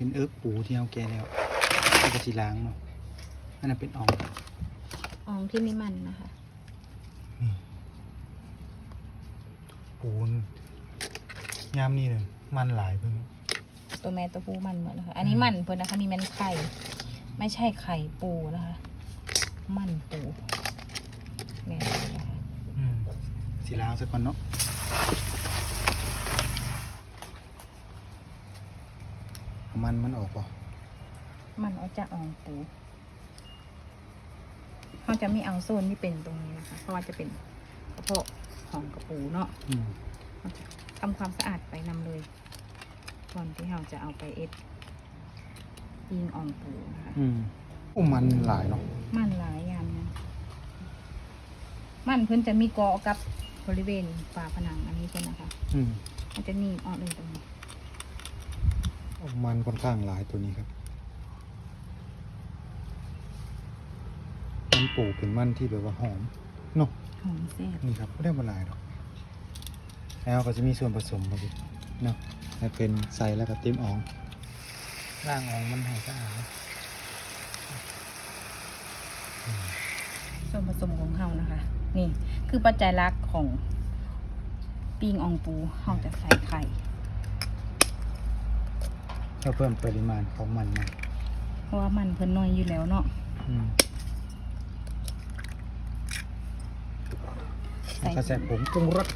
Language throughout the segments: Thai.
อิกปูที่เราแกะแล้วแล้วก็สีล้างเนาะอันนั้นเป็นอ่องอองที่มีมันนะคะปูนยามนี่เลยมันหลายเพิ่งตัวแม่ตัวผู้มันหมดนะคะ อันนี้มันเพิ่นนะคะนี่มันไข่ ไม่ใช่ไข่ปูนะคะ มันปูแม่นะคะอืมสีล้างสักก่อนเนาะเอา มันมันออกป่ะมันเอาจากอองปูเขาจะไม่เอาโซนที่เป็นตรงนี้นะคะ เพราะว่าจะเป็นกระเพาะของกระปูเนาะอืมเราจะทำความสะอาดไปนำเลยก่อนที่เราจะเอาไปเอ็ดยิงอองปูนะคะอืมโอ้มันหลายเนาะมันหลายอยางนะมันเพิ่นจะมีเกาะกับบริเวณฝาผนังอันนี้เพิ่นนะคะ อืมมันจะหนีบออกเลยตรงนี้โอ้ มันค่อนข้างหลายตัวนี้ครับ มันปูเป็นมันที่แบบว่าหอมเนาะหอมแซ่บนี่ครับไม่ได้มาหลายหรอกแล้วก็จะมีส่วนผสมมาดิเนาะให้เป็นใส่แล้วก็เต็มอ่องร่างอ่องมันให้สะอาดนะส่วนผสมของเขานะคะ นี่คือปัจจัยหลักของปิ้งอองปูเราจะใส่ไข่ เพื่อเพิ่มปริมาณของมันนะเพราะว่ามันเพิ่นน้อยอยู่แล้วเนาะอืมใส่แล้วก็ใส่ผงปรุงรส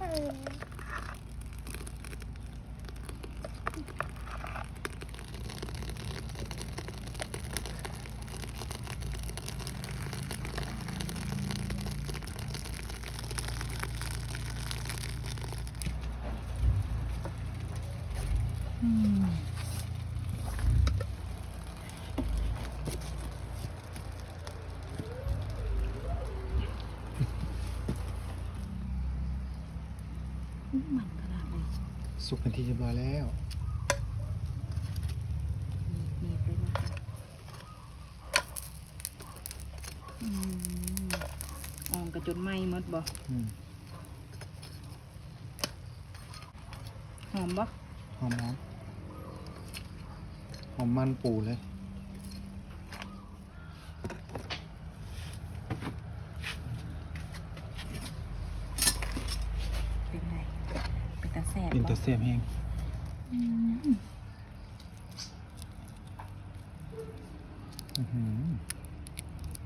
อื มมันขนาดเลยสุกเป็นที่เรียบร้อยแล้วมีไปนะคะอืมอองกระจุดไหม้หมดบ่อืมหอมบ่หอมหอมหอมมันปูเลย เป็นไง เป็นตาแสบเป็นบ่ตัวเสียบแห้งอืมอื้อหือ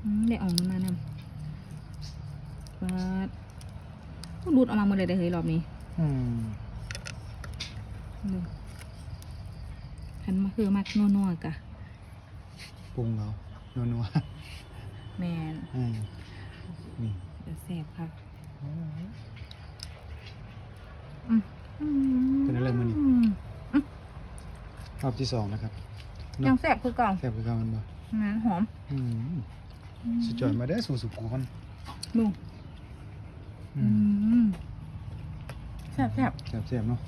อืมได้ออกมานำปัดก็รูดออกมาหมดเลยได้อเฮ้ยรอบนี้อืมดูคันมาคือมักนัวๆกะปรุงเอานัวแมนๆอืมนี่เดี๋ยวแสบครับอืมอืม เป็นอะไรมื้อนี้อืมรอบที่สองนะครับยังแสบคือเก่าแซ่บคือเกันมันบ่นะหอมอืมสุดยอดมาได้อสู่สุกรดูอือืมมแสบแสบแซ่บๆเนาะ